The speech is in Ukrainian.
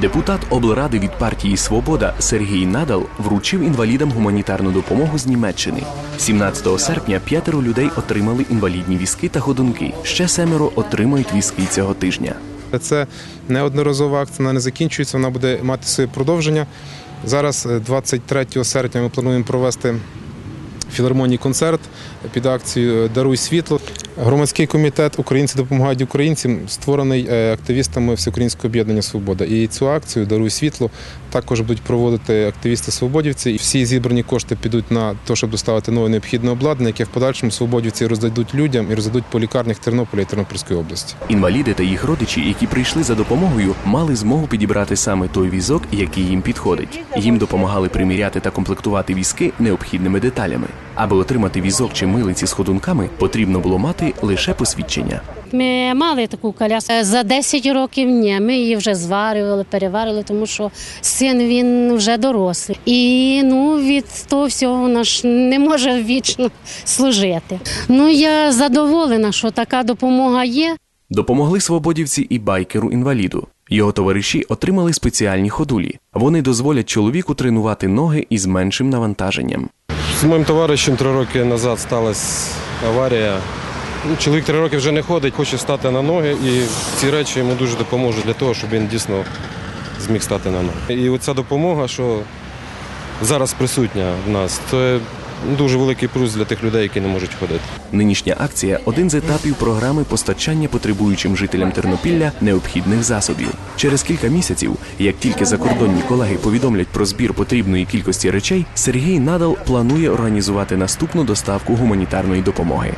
Депутат облради від партії Свобода Сергій Надал вручив інвалідам гуманітарну допомогу з Німеччини. 17 серпня п'ятеро людей отримали інвалідні візки та ходунки. Ще семеро отримають візки цього тижня. Це неодноразова акція, вона не закінчується, вона буде мати своє продовження. Зараз, е, 23 серпня, ми плануємо провести в філармонії концерт під акцією Даруй світло. Громадський комітет Українці допомагають українцям створений е, активістами Всеукраїнського об'єднання Свобода. І цю акцію Даруй світло також будуть проводити активісти свободівці. І всі зібрані кошти підуть на те, щоб доставити нове необхідне обладнання, яке в подальшому свободівці роздадуть людям і роздадуть по лікарнях Тернополя і Тернопільської області. Інваліди та їх родичі, які прийшли за допомогою, мали змогу підібрати саме той візок, який їм підходить. Їм допомагали приміряти та комплектувати візки необхідними деталями. Аби отримати візок чи милиці з ходунками, потрібно було мати лише посвідчення. Ми мали таку коляску. За 10 років ні. Ми її вже зварювали, переварили, тому що син він вже дорослий. І ну від того всього ж не може вічно служити. Ну я задоволена, що така допомога є. Допомогли свободівці і байкеру інваліду. Його товариші отримали спеціальні ходулі. Вони дозволять чоловіку тренувати ноги із меншим навантаженням. З моїм товаришем три роки назад сталася аварія. Ну, Чоловік три роки вже не ходить, хоче стати на ноги, і ці речі йому дуже допоможуть для того, щоб він дійсно зміг стати на ноги. І оця допомога, що зараз присутня в нас, це дуже великий плюс для тих людей, які не можуть ходити. Нинішня акція один з етапів програми постачання потребуючим жителям Тернопілля необхідних засобів. Через кілька місяців, як тільки закордонні колеги повідомлять про збір потрібної кількості речей, Сергій Надал планує організувати наступну доставку гуманітарної допомоги.